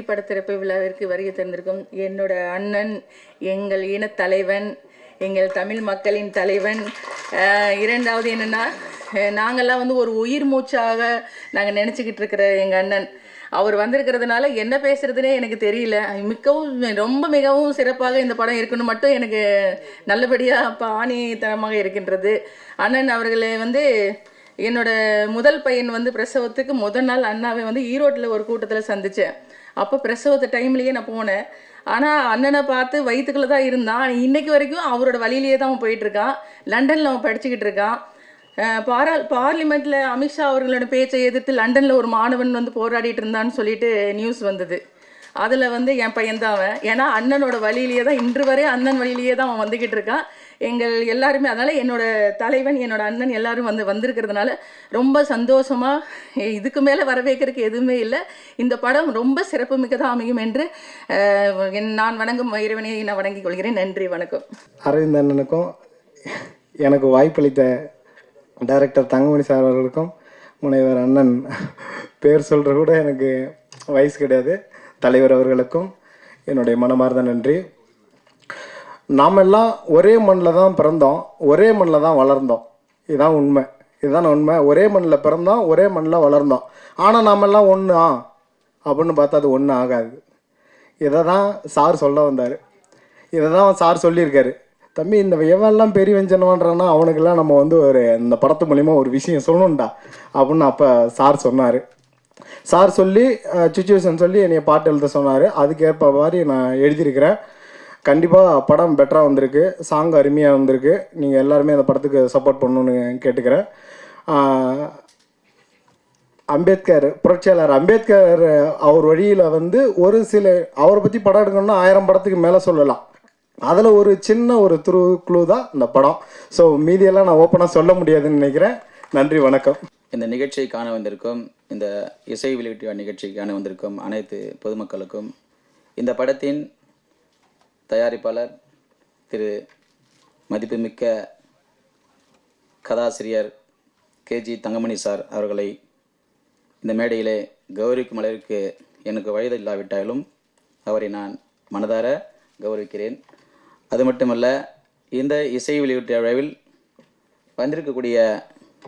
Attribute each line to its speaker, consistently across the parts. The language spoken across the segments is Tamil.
Speaker 1: படத்திறப்பு விழாவிற்கு வருகை தந்திருக்கும் என்னோட அண்ணன் எங்கள் இனத்தலைவன் எங்கள் தமிழ் மக்களின் தலைவன் இரண்டாவது என்னென்னா நாங்கள்லாம் வந்து ஒரு உயிர் மூச்சாக நாங்கள் நினச்சிக்கிட்டு இருக்கிற எங்கள் அண்ணன். அவர் வந்திருக்கிறதுனால என்ன பேசுறதுனே எனக்கு தெரியல. மிகவும் ரொம்ப மிகவும் சிறப்பாக இந்த படம் இருக்கணும் மட்டும் எனக்கு நல்லபடியாக பாணித்தனமாக இருக்கின்றது. அண்ணன் அவர்களை வந்து என்னோட முதல் பையன் வந்து பிரசவத்துக்கு முதல் நாள் அண்ணாவை வந்து ஈரோட்டில் ஒரு கூட்டத்தில் சந்தித்தேன் அப்போ பிரசவத்தை டைம்லேயே நான் போனேன். ஆனால் அண்ணனை பார்த்து வயிற்றுக்குள்ளே தான் இருந்தான். இன்னைக்கு வரைக்கும் அவரோட வழியிலேயே தான் அவன் போயிட்டுருக்கான் லண்டனில் அவன் படிச்சுக்கிட்டு இருக்கான். பாரா பார்லிமெண்ட்டில் அமித்ஷா அவர்களோட பேச்சை எதிர்த்து லண்டனில் ஒரு மாணவன் வந்து போராடிட்டு இருந்தான்னு சொல்லிட்டு நியூஸ் வந்தது. அதில் வந்து என் பையன்தான் அவன். ஏன்னா அண்ணனோட வழியிலேயே தான் இன்று வரை அண்ணன் வழியிலேயே தான் அவன் வந்துக்கிட்டு இருக்கான். எங்கள் எல்லாருமே அதனால் என்னோட தலைவன் என்னோட அண்ணன் எல்லாரும் வந்து வந்திருக்கிறதுனால ரொம்ப சந்தோஷமாக இதுக்கு மேலே வரவேற்கிறதுக்கு எதுவுமே இல்லை. இந்த படம் ரொம்ப சிறப்பு மிக்கதாக அமையும் என்று என் நான் வணங்கும் இறைவனை நான் வணங்கிக் கொள்கிறேன். நன்றி வணக்கம்.
Speaker 2: அரவிந்த் அண்ணனுக்கும் எனக்கு வாய்ப்பளித்த டைரக்டர் தங்கமணி சார் அவர்களுக்கும் முனைவர் அண்ணன் பேர் சொல்கிற கூட எனக்கு வயசு கிடையாது. தலைவர் அவர்களுக்கும் என்னுடைய மனமார்ந்த நன்றி. நாம் எல்லாம் ஒரே மண்ணில் தான் பிறந்தோம் ஒரே மண்ணில் தான் வளர்ந்தோம். இதுதான் உண்மை. இதுதான் உண்மை? ஒரே மண்ணில் பிறந்தோம் ஒரே மண்ணில் வளர்ந்தோம். ஆனால் நாமெல்லாம் ஒன்று ஆ அப்படின்னு பார்த்தா அது ஒன்றும் ஆகாது. இதை தான் சார் சொல்ல வந்தார். இதை தான் சார் சொல்லியிருக்காரு. தம்பி இந்த எவெல்லாம் பெரிய வெஞ்சனவான்றானா அவனுக்கெல்லாம் நம்ம வந்து ஒரு இந்த படத்து மூலிமா ஒரு விஷயம் சொல்லணும்டா அப்படின்னு அப்போ சார் சொன்னார். சார் சொல்லி சுச்சுவேஷன் சொல்லி என்னை பாட்டு எழுத சொன்னார். அதுக்கேற்ப மாதிரி நான் எழுதியிருக்கிறேன். கண்டிப்பாக படம் பெட்டராக வந்திருக்கு. சாங் அருமையாக வந்திருக்கு. நீங்கள் எல்லாருமே அந்த படத்துக்கு சப்போர்ட் பண்ணணுன்னு கேட்டுக்கிறேன். அம்பேத்கர் புரட்சியாளர் அம்பேத்கர் அவர் வழியில் வந்து ஒரு சில அவரை பற்றி படம் எடுக்கணும்னா ஆயிரம் படத்துக்கு மேலே சொல்லலாம். அதில் ஒரு சின்ன ஒரு துரு குழு தான் இந்த படம். ஸோ மீதியெல்லாம் நான் ஓப்பனாக சொல்ல முடியாதுன்னு நினைக்கிறேன். நன்றி வணக்கம்.
Speaker 3: இந்த நிகழ்ச்சியை காண வந்திருக்கும் இந்த இசை வெளியீட்டு நிகழ்ச்சிக்கான நிகழ்ச்சியை காண வந்திருக்கும் அனைத்து பொதுமக்களுக்கும் இந்த படத்தின் தயாரிப்பாளர் திரு மதிப்புமிக்க கதாசிரியர் கேஜி தங்கமணி சார் அவர்களை இந்த மேடையிலே கௌரவிக்கும் அளவிற்கு எனக்கு வயது இல்லாவிட்டாலும் அவரை நான் மனதார கௌரவிக்கிறேன். அது மட்டுமல்ல இந்த இசை வெளியீட்டு விழாவில் வந்திருக்கக்கூடிய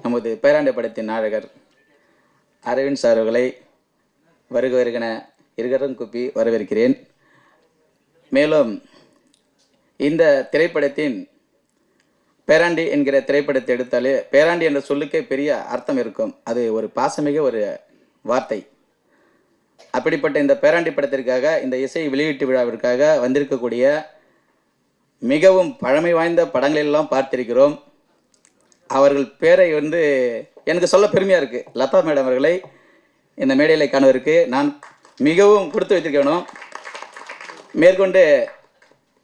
Speaker 3: நமது பேராண்ட படத்தின் நாயகர் அரவிந்த் சார் அவர்களை வருக வருகன இருகரம் குப்பி வரவேற்கிறேன். மேலும் இந்த திரைப்படத்தின் பேராண்டி என்கிற திரைப்படத்தை எடுத்தாலே பேராண்டி என்ற சொல்லுக்கே பெரிய அர்த்தம் இருக்கும். அது ஒரு பாசமிக ஒரு வார்த்தை. அப்படிப்பட்ட இந்த பேராண்டி படத்திற்காக இந்த இசை வெளியீட்டு விழாவிற்காக வந்திருக்கக்கூடிய மிகவும் பழமை வாய்ந்த படங்களெல்லாம் பார்த்திருக்கிறோம். அவர்கள் பேரை வந்து எனக்கு சொல்ல பெருமையாக இருக்குது லதா மேடம் அவர்களை இந்த மேடையில் காணுவதற்கு நான் மிகவும் கொடுத்து வைத்திருக்கணும் மேற்கொண்டு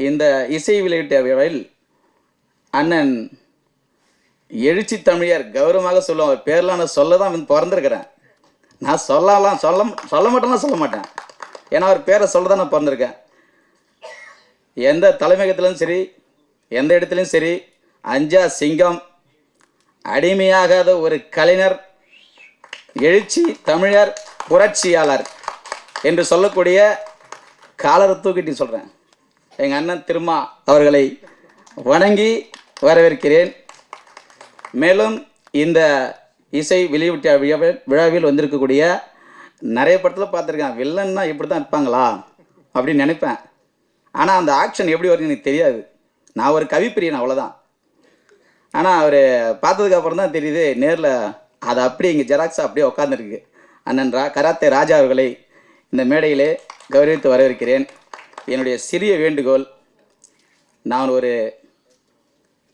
Speaker 3: இந்த இசை வெளியீட்டு விழாவில் அண்ணன் எழுச்சி தமிழர் கௌரவமாக சொல்லுவோம் அவர் பேர்லாம் நான் சொல்ல தான் வந்து பிறந்திருக்கிறேன். நான் சொல்லலாம் சொல்ல சொல்ல மாட்டேன்னா சொல்ல மாட்டேன். ஏன்னா அவர் பேரை சொல்ல தான் நான் பிறந்திருக்கேன். எந்த தலைமையகத்திலும் சரி எந்த இடத்துலையும் சரி அஞ்சா சிங்கம் அடிமையாகாத ஒரு கலைஞர் எழுச்சி தமிழர் புரட்சியாளர் என்று சொல்லக்கூடிய காலரை தூக்கிட்டு சொல்கிறேன் எங்கள் அண்ணன் திருமா அவர்களை வணங்கி வரவேற்கிறேன். மேலும் இந்த இசை வெளியிட்ட விழாவில் விழாவில் வந்திருக்கக்கூடிய நிறைய படத்தில் பார்த்துருக்கேன். வில்லன்னா இப்படி தான் இருப்பாங்களா? அப்படின்னு நினைப்பேன். ஆனால் அந்த ஆக்ஷன் எப்படி வரும்னு எனக்கு தெரியாது. நான் ஒரு கவிப்பிரியன் அவ்வளோதான் ஆனால் அவர் பார்த்ததுக்கப்புறம் தான் தெரியுது நேரில் அது அப்படியே இங்கே ஜெராக்ஸாக அப்படியே உட்காந்துருக்கு அண்ணன் ரா கராத்தே ராஜா அவர்களை இந்த மேடையிலே கௌரவித்து வரவேற்கிறேன். என்னுடைய சிறிய வேண்டுகோள் நான் ஒரு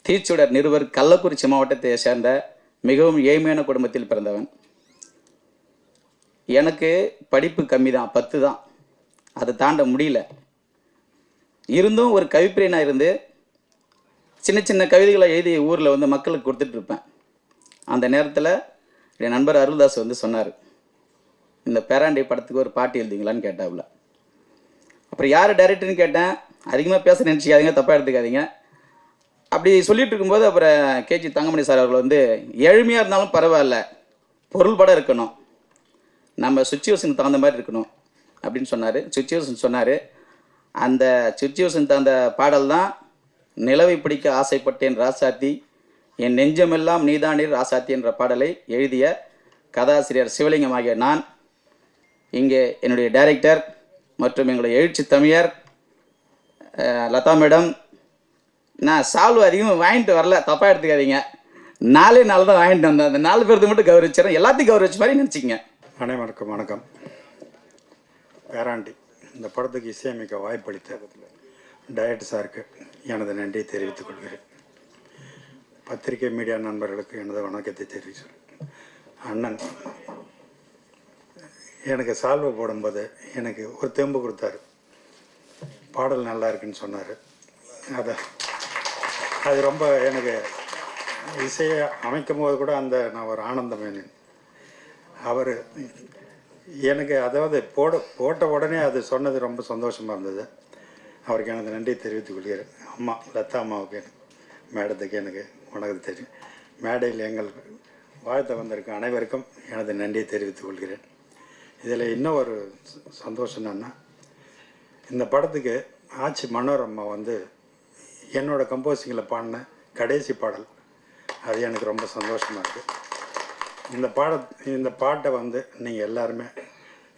Speaker 3: தீச்சுடர் நிருபர் கள்ளக்குறிச்சி மாவட்டத்தை சேர்ந்த மிகவும் ஏழ்மையான குடும்பத்தில் பிறந்தவன். எனக்கு படிப்பு கம்மி தான் பத்து தான் அதை தாண்ட முடியல. இருந்தும் ஒரு கவிப்பிரியனாக இருந்து சின்ன சின்ன கவிதைகளை எழுதி ஊரில் வந்து மக்களுக்கு கொடுத்துட்டு இருப்பேன். அந்த நேரத்தில் என் நண்பர் அருள்தாஸ் வந்து சொன்னார் இந்த பேராண்டி படத்துக்கு ஒரு பாட்டு எழுதிங்களான்னு கேட்டாப்புல. அப்புறம் யார் டேரக்டர்னு கேட்டேன். அதிகமாக பேச நினச்சிக்காதீங்க தப்பாக எடுத்துக்காதீங்க. அப்படி சொல்லிட்டு இருக்கும்போது அப்புறம் கேஜி தங்கமணி சார் அவர்கள் வந்து ஏழ்மையாக இருந்தாலும் பரவாயில்ல. பொருள் படம் இருக்கணும். நம்ம சுச்சுவேஷனுக்கு தகுந்த மாதிரி இருக்கணும். அப்படின்னு சொன்னார். சுச்சுவேஷன் சொன்னார். அந்த சுச்சுவேஷன் தகுந்த பாடல் தான் நிலவை பிடிக்க ஆசைப்பட்டேன் ராசாத்தி என் நெஞ்சமெல்லாம் நீதானீர் ராசாத்தி என்ற பாடலை எழுதிய கதாசிரியர் சிவலிங்கம் ஆகிய நான் இங்கே என்னுடைய டைரக்டர் மற்றும் எங்களுடைய எழுச்சி தமிழர் லதா மேடம். நான் சால்வ் அதிகமாக வாங்கிட்டு வரல தப்பாக எடுத்துக்காதீங்க. நாலே நாள் தான் வாங்கிட்டு வந்தேன். அந்த நாலு பேர்த்து மட்டும் கௌரவிச்சிடறேன். எல்லாத்தையும் கௌரவிச்ச மாதிரி நினச்சிங்க
Speaker 4: அனைவருக்கும் வணக்கம். பேராண்டி இந்த படத்துக்கு இசையமைக்க வாய்ப்பளித்த டயட் சாருக்கு எனது நன்றியை தெரிவித்துக் கொள்கிறேன். பத்திரிகை மீடியா நண்பர்களுக்கு எனது வணக்கத்தை தெரிவிச்சு அண்ணன் எனக்கு சால்வை போடும்போது எனக்கு ஒரு தெம்பு கொடுத்தாரு. பாடல் நல்லா இருக்குன்னு சொன்னார். அதை அது ரொம்ப எனக்கு இசையை அமைக்கும் போது கூட அந்த நான் ஒரு ஆனந்தமேனேன் அவர் எனக்கு அதாவது போட போட்ட உடனே அது சொன்னது ரொம்ப சந்தோஷமாக இருந்தது. அவருக்கு எனது நன்றியை தெரிவித்துக் கொள்கிறேன். அம்மா லதா அம்மாவுக்கு மேடத்துக்கு எனக்கு உனக்கு தெரியும். மேடையில் எங்கள் வாழ்த்த வந்திருக்க அனைவருக்கும் எனது நன்றியை தெரிவித்துக் கொள்கிறேன். இதில் இன்னும் ஒரு ச- சந்தோஷம் என்னன்னா இந்த படத்துக்கு ஆச்சி மனோரம்மா வந்து என்னோட கம்போசிங்கில் பாடின கடைசி பாடல். அது எனக்கு ரொம்ப சந்தோஷமாக இருக்குது இந்த பாட இந்த பாட்டை வந்து நீங்கள் எல்லாருமே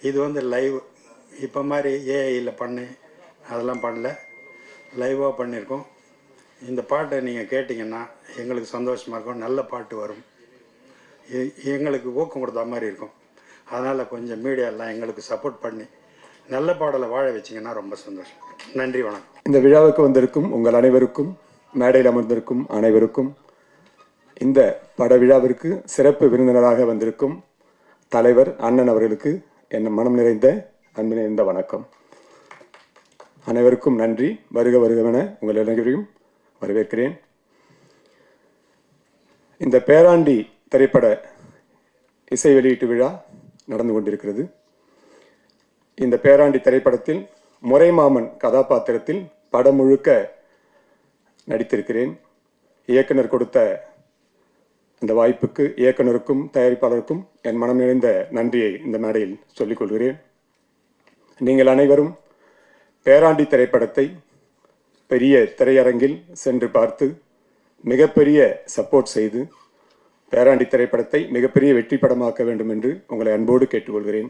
Speaker 4: இது வந்து லைவ் இப்போ மாதிரி ஏஐயில் பண்ணி அதெல்லாம் பண்ணல. லைவாக பண்ணியிருக்கோம். இந்த பாட்டை நீங்கள் கேட்டிங்கன்னா எங்களுக்கு சந்தோஷமாக இருக்கும். நல்ல பாட்டு வரும். எ- எங்களுக்கு ஊக்கம் கொடுத்த மாதிரி இருக்கும். அதனால் கொஞ்சம் மீடியாலாம் எங்களுக்கு சப்போர்ட் பண்ணி நல்ல பாடலை வாழ வச்சிங்கன்னா ரொம்ப சந்தோஷம். நன்றி வணக்கம்.
Speaker 5: இந்த விழாவுக்கு வந்திருக்கும் உங்கள் அனைவருக்கும் மேடையில் அமர்ந்திருக்கும் அனைவருக்கும் இந்த பட விழாவிற்கு சிறப்பு விருந்தினராக வந்திருக்கும் தலைவர் அண்ணன் அவர்களுக்கு என் மனம் நிறைந்த அன்பு நிறைந்த வணக்கம். அனைவருக்கும் நன்றி. வருக வருகவென உங்கள் அனைவரையும் வரவேற்கிறேன். இந்த பேராண்டி திரைப்பட இசை வெளியீட்டு விழா நடந்து கொண்டிருக்கிறது. இந்த பேராண்டி திரைப்படத்தில் முறைமாமன் கதாபாத்திரத்தில் படம் முழுக்க நடித்திருக்கிறேன். இயக்குனர் கொடுத்த அந்த வாய்ப்புக்கு இயக்குனருக்கும் தயாரிப்பாளருக்கும் என் மனம் நிறைந்த நன்றியை இந்த மேடையில் சொல்லிக் கொள்கிறேன். நீங்கள் அனைவரும் பேராண்டி திரைப்படத்தை பெரிய திரையரங்கில் சென்று பார்த்து மிகப்பெரிய சப்போர்ட் செய்து பேராண்டி திரைப்படத்தை மிகப்பெரிய வெற்றி படமாக்க வேண்டும் என்று உங்களை அன்போடு கேட்டுக்கொள்கிறேன்.